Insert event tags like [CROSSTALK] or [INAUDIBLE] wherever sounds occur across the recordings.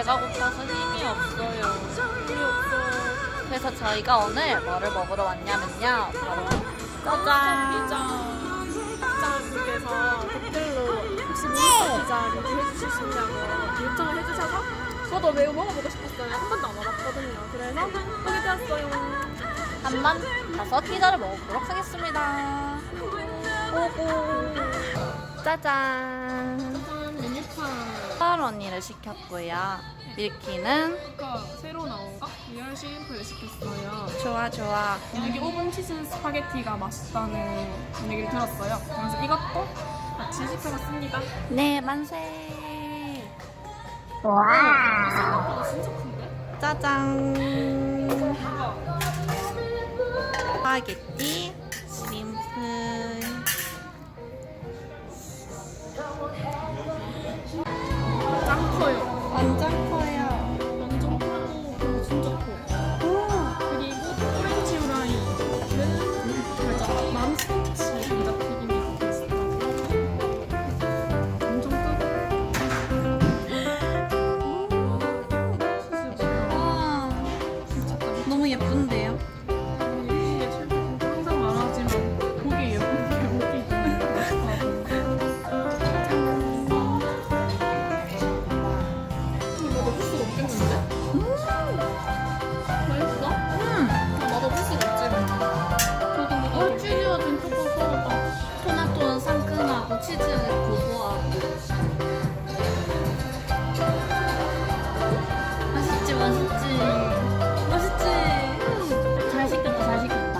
배가 고파서 힘이 없어요. 힘이 없어. 그래서 저희가 오늘 뭐를 먹으러 왔냐면요. 바로 짜잔. 피자 피자국에서 댓글로 혹시 몬스터 피자 리뷰 해 주실 수 있냐고 요청을 해주셔서 저도 매우 먹어보고 싶었어요. 한 번도 안 와봤거든요. 그래서 오게 되었어요. 한번 가서 피자를 먹어보도록 하겠습니다. 오고. 짜잔. 파울 언니를 시켰고요. 밀키는 아까 새로 나온 거 리얼 시림프를 시켰어요. 좋아 좋아. 여기 오븐 치즈 스파게티가 맛있다는 얘기를 들었어요. 그래서 이것도 같이 시켜봤습니다. 네 만세. 생각보다 진짜 큰데? 짜잔. 스파게티, shrimp. 없겠는데? 맛있어? 음, 나 없지. 저도 뭐 어. 토마토는 상큼하고 치즈는 고소하고. 맛있지, 맛있지. 맛있지. 음, 잘 시켰다, 잘 시켰다.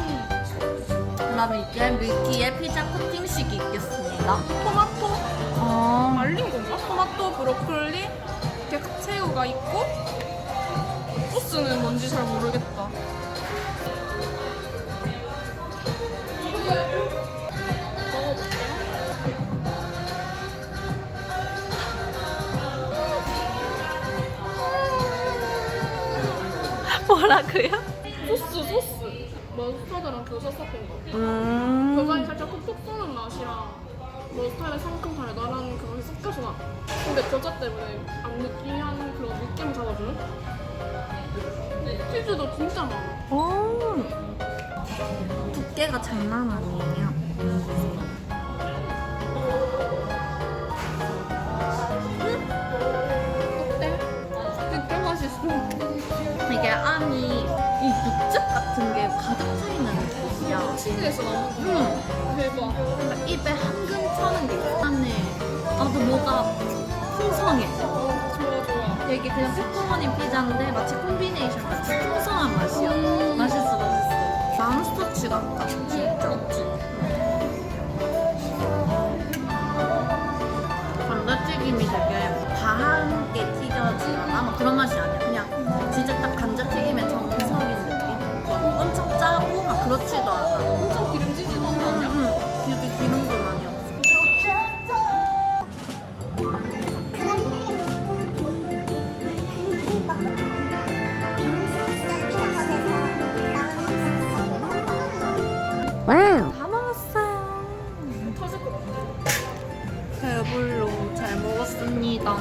그다음에 이제 밀키의 피자 코팅식이 있겠습니다. 토마토 아, 말린 건가? 토마토, 브로콜리, 새우가 있고 소스는 뭔지 잘 모르겠다. [LAUGHS] 뭐라고요? 소스, 소스. 머스타드랑 겨자 섞은 거. 음. 겨자에 살짝 톡톡 쏘는 맛이랑 머스타드의 상큼 달달한 그런 게 섞여서 나. 근데 겨자 때문에 안 느끼한 그런 느낌 잡아주는? 치즈도 진짜 많아. 오. 두께가 장난 아니에요. 같은 게 가득 차 있는 느낌이야. 치즈에서 나오는 거. 응. 대박. 그러니까 입에 한금 차는 게. 안에 아주 뭐가 풍성해. 어, 좋아, 좋아. 이게 그냥 페퍼로니 피자인데 마치 콤비네이션 같이 풍성한 맛이야. 맛있어, 맛있어. 맘스터치 같다, 그렇지도 않아. 엄청 기름지지도 않냐? 응, 이렇게 기름도 많이 없어. 다 먹었어요. 터질 것 같아. 배불러 잘 먹었습니다.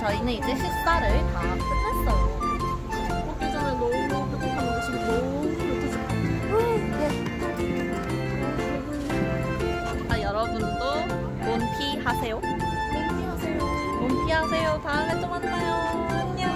저희는 이제 식사를 다 끝냈어요. 하세요. 네, 네, 몸피하세요. 몸피하세요. 네, 다음에 또 만나요. 안녕.